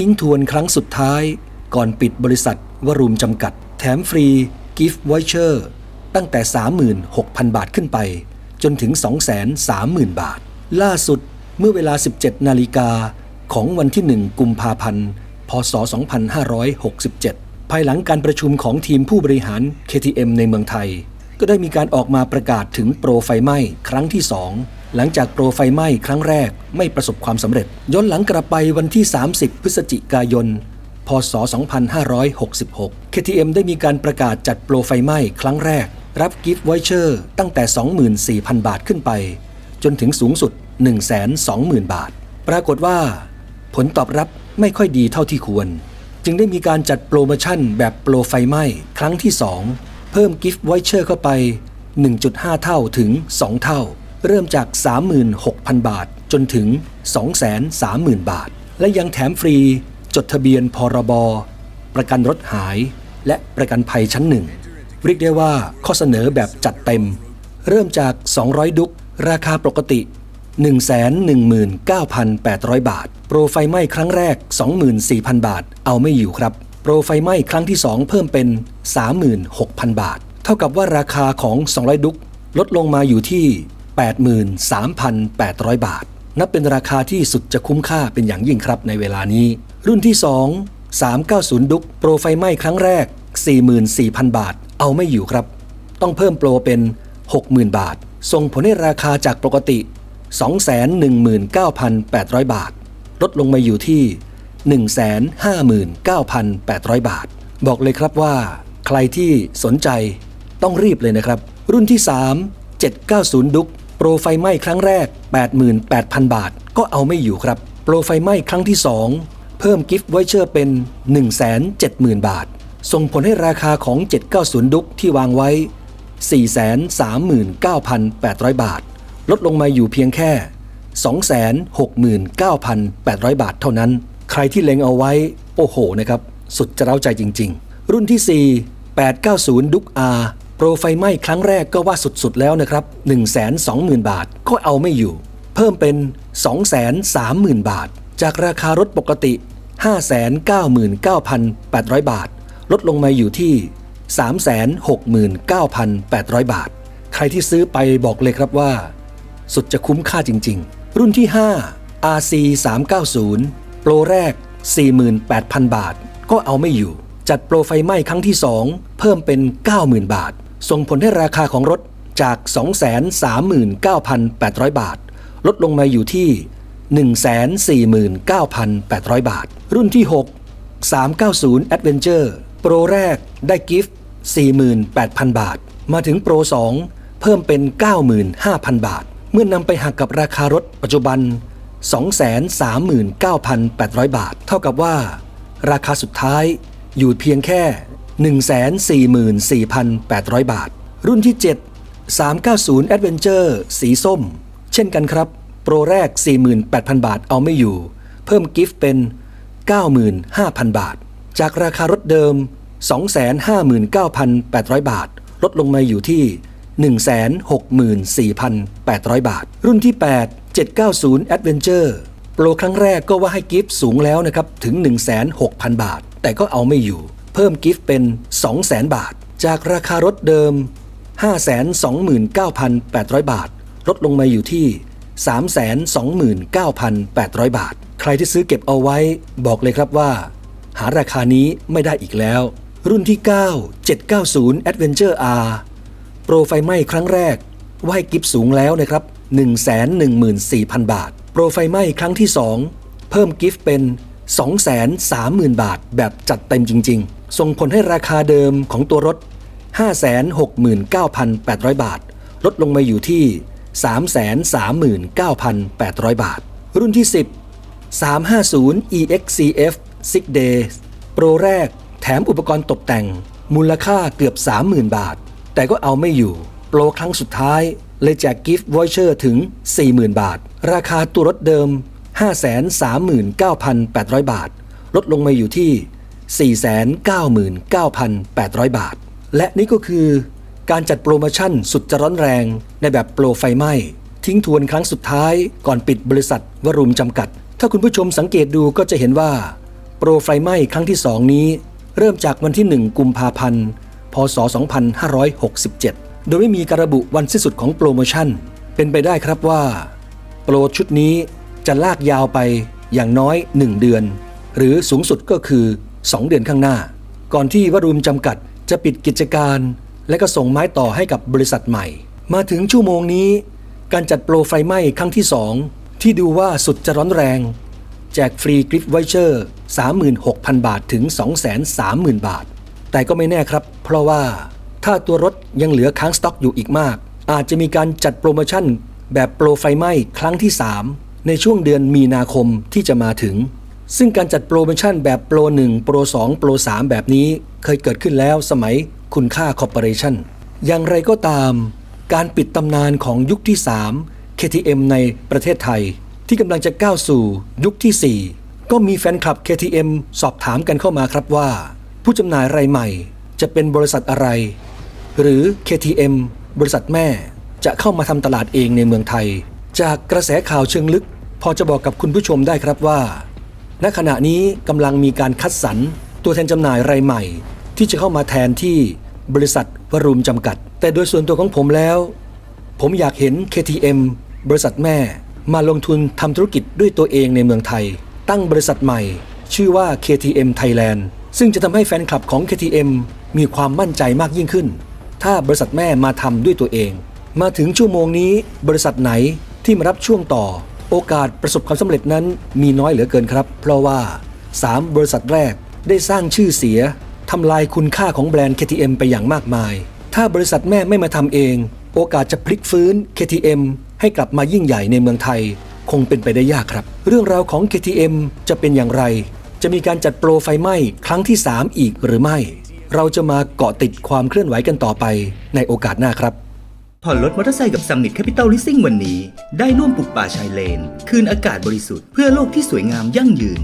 ทิ้งทวนครั้งสุดท้าย ก่อนปิดบริษัทวรุมจำกัด แถมฟรีกิฟต์ไวเชอร์ตั้งแต่ 36,000 บาทขึ้นไป จนถึง 230,000 บาท ล่าสุดเมื่อเวลา 17 นาฬิกาของวันที่ 1 กุมภาพันธ์ พศ 2567 ภายหลังการประชุมของทีมผู้บริหาร KTM ในเมืองไทย ก็ได้มีการออกมาประกาศถึงโปรไฟไหม้ครั้งที่ 2 หลังจากโปรไฟไหม้ครั้งแรกไม่ประสบความสำเร็จ ย้อนหลังกลับไปวันที่ 30 พฤศจิกายน พศ 2566 KTM ได้มีการประกาศจัดโปรไฟไหม้ครั้งแรก รับกิฟต์ไวเชอร์ตั้งแต่ 24,000 บาทขึ้นไป จนถึงสูงสุด 120,000 บาท ปรากฏว่า ผลตอบรับไม่ค่อยดีเท่าที่ควร จึงได้มีการจัดโปรโมชั่นแบบโปรไฟไหม้ครั้งที่ 2 เพิ่มกิฟต์ไวเชอร์เข้าไป 1.5 เท่าถึง 2 เท่า เริ่มจาก 36,000 บาท จนถึง 230,000 บาท และยังแถมฟรีจดทะเบียนพรบประกันรถหาย และประกันภัยชั้นหนึ่งเรียกได้ว่าข้อเสนอแบบจัดเต็ม เริ่มจาก 200 ดุกราคาปกติ 119,800 บาท โปรไฟไหม้ครั้งแรก 24,000 บาท เอาไม่อยู่ครับ โปรไฟไหม้ครั้งที่ 2 เพิ่มเป็น 36,000 บาท เท่ากับว่าราคาของ 200 ดุกลดลงมาอยู่ที่ 83,800 บาท นับเป็นราคาที่สุดจะคุ้มค่าเป็นอย่างยิ่งครับในเวลานี้ รุ่นที่ 2 390 ดุกโปรไฟไหม้ครั้งแรก 44,000 บาท เอาไม่อยู่ครับ ต้องเพิ่มโปรเป็น 60,000 บาท ส่งผลให้ราคาจากปกติ 219,800 บาท ลดลงมาอยู่ที่ 159,800 บาท บอกเลยครับว่า ใครที่สนใจต้องรีบเลยนะครับ รุ่นที่ 3 790 ดุก โปรไฟไหม้ครั้งแรก 88,000 บาท ก็เอาไม่อยู่ครับ โปรไฟไหม้ครั้งที่ 2 เพิ่มกิฟต์ไวเชอร์เป็น 170,000 บาท ส่งผลให้ราคาของ 790 ดุกที่วางไว้ 439,800 บาท ลดลงมาอยู่เพียงแค่ 269,800 บาทเท่านั้น ใครที่เล็งเอาไว้ โอ้โหนะครับ สุดจะเร้าใจจริง ๆ รุ่นที่ 4 890 ดุก R โปรไฟไหม้ครั้งแรกก็ว่าสุดๆแล้วนะครับ 120,000 บาทก็เอาไม่อยู่ เพิ่มเป็น 230,000 บาท จากราคารถปกติ 599,800 บาท ลดลงมาอยู่ที่ 369,800 บาท ใครที่ซื้อไปบอกเลยครับว่า สุดจะคุ้มค่าจริงๆ รุ่นที่ 5 RC 390โปรแรก 48,000 บาท ก็เอาไม่อยู่จัดโปรไฟไหม้ครั้งที่ 2 เพิ่มเป็น 90,000 บาท ส่งผลให้ราคาของรถจาก 239,800 บาท ลดลงมาอยู่ที่ 149,800 บาท รุ่นที่ 6 390 Adventure โปรแรกได้กิฟต์ 48,000 บาท มาถึงโปร 2 เพิ่มเป็น 95,000 บาท เมื่อนำไปหักกับราคารถปัจจุบัน 239,800 บาท เท่ากับว่า ราคาสุดท้ายอยู่เพียงแค่ 144,800 บาท รุ่นที่ 7 390 Adventure สีส้ม เช่นกันครับ โปรแรก 48,000 บาทเอาไม่อยู่ เพิ่มกิฟต์เป็น 95,000 บาท จากราคารถเดิม 259,800 บาท ลดลงมาอยู่ที่ 164,800 บาท รุ่นที่ 8 790 Adventure โปรครั้งแรกก็ว่าให้กิฟต์สูงแล้วนะครับ ถึง 16,000 บาท แต่ก็เอาไม่อยู่ เพิ่มกิฟต์เป็น 200,000 บาท จากราคารถเดิม 529,800 บาท ลดลงมาอยู่ที่ 329,800 บาท ใครที่ซื้อเก็บเอาไว้บอกเลยครับว่า หาราคานี้ไม่ได้อีกแล้ว รุ่นที่ 9 790 Adventure R โปรไฟไหม้ครั้งแรกไหว้กิฟสูงแล้วนะครับ 114,000 บาท โปรไฟไหม้ครั้งที่ 2 เพิ่มกิฟต์เป็น 230,000 บาทแบบจัดเต็มจริง ๆ ส่งผลให้ราคาเดิมของตัวรถ 569,800 บาท ลดลงมาอยู่ที่ 339,800 บาท รุ่นที่ 10 350 EXCF Six Days โปรแรกแถมอุปกรณ์ตกแต่ง มูลค่าเกือบ 30,000 บาท แต่ก็เอาไม่อยู่ โปรครั้งสุดท้าย เลยแจกกิฟต์วอยเชอร์ถึง 40,000 บาท ราคาตัวรถเดิม 539,800 บาท ลดลงมาอยู่ที่ 499,800 บาท และนี่ก็คือการจัดโปรโมชั่นสุดจะร้อนแรงในแบบโปรไฟไหม้ ทิ้งทวนครั้งสุดท้ายก่อนปิดบริษัทวรุมจำกัด ถ้าคุณผู้ชมสังเกตดูก็จะเห็นว่า โปรไฟไหม้ครั้งที่ 2 นี้ เริ่มจากวันที่ 1 กุมภาพันธ์ พศ 2567 โดยไม่มีการระบุวันสิ้นสุดของโปรโมชั่น เป็นไปได้ครับว่า โปรชุดนี้ จะลากยาวไปอย่างน้อย 1 เดือน หรือสูงสุดก็คือ 2 เดือนข้างหน้า ก่อนที่วรุมจำกัดจะปิดกิจการ และก็ส่งไม้ต่อให้กับบริษัทใหม่ มาถึงชั่วโมงนี้ การจัดโปรไฟไหม้ครั้งที่ 2 ที่ดูว่าสุดจะร้อนแรง แจกฟรีกริฟไวเชอร์ 36,000 บาทถึง 230,000 บาท แต่ก็ไม่แน่ครับ เพราะว่าถ้าตัวรถยังเหลือค้างสต็อกอยู่อีกมาก อาจจะมีการจัดโปรโมชั่นแบบโปรไฟไหม้ครั้งที่ 3 ในช่วงเดือนมีนาคมที่จะมาถึง ซึ่งการจัดโปรโมชั่นแบบโปร 1 โปร 2 โปร 3 แบบนี้เคยเกิดขึ้นแล้วสมัยคุณค่าคอร์ปอเรชั่นอย่างไรก็ตาม การปิดตำนานของยุคที่ 3 KTM ในประเทศไทย ที่กำลังจะก้าวสู่ยุคที่ 4 ก็มีแฟนคลับ KTM สอบถามกันเข้ามาครับว่า ผู้จำหน่ายรายใหม่จะเป็นบริษัทอะไร หรือ KTM บริษัทแม่จะเข้ามาทำตลาดเองในเมืองไทย จากกระแสข่าวเชิงลึก พอจะบอกกับคุณผู้ชมได้ครับว่า ณขณะนี้กำลังมีการคัดสรรตัวแทนจำหน่ายรายใหม่ ที่จะเข้ามาแทนที่บริษัทวรุมจำกัด แต่โดยส่วนตัวของผมแล้ว ผมอยากเห็น KTM บริษัทแม่ มาลงทุนทำธุรกิจด้วยตัวเองในเมืองไทย ตั้งบริษัทใหม่ ชื่อว่า KTM Thailand ซึ่งจะทำให้แฟนคลับของ KTM มีความมั่นใจมากยิ่งขึ้น ถ้าบริษัทแม่มาทำด้วยตัวเอง มาถึงชั่วโมงนี้บริษัทไหนที่มารับช่วงต่อ โอกาสประสบความสำเร็จนั้นมีน้อยเหลือเกินครับ เพราะว่า 3 บริษัทแรกได้สร้างชื่อเสียทำลายคุณค่าของแบรนด์ KTM ไปอย่างมากมาย ถ้าบริษัทแม่ไม่มาทำเอง โอกาสจะพลิกฟื้น KTM ให้กลับมายิ่งใหญ่ในเมืองไทย คงเป็นไปได้ยากครับ เรื่องราวของ KTM จะเป็นอย่างไร จะมีการจัดโปรไฟไหม้ครั้งที่ 3 อีกหรือไม่ เราจะมาเกาะติดความเคลื่อนไหวกันต่อไปในโอกาสหน้าครับ ผ่อนรถมอเตอร์ไซค์กับ Summit Capital Leasing วันนี้ ได้ร่วมปลูกป่าชายเลน คืนอากาศบริสุทธิ์เพื่อโลกที่สวยงามยั่งยืน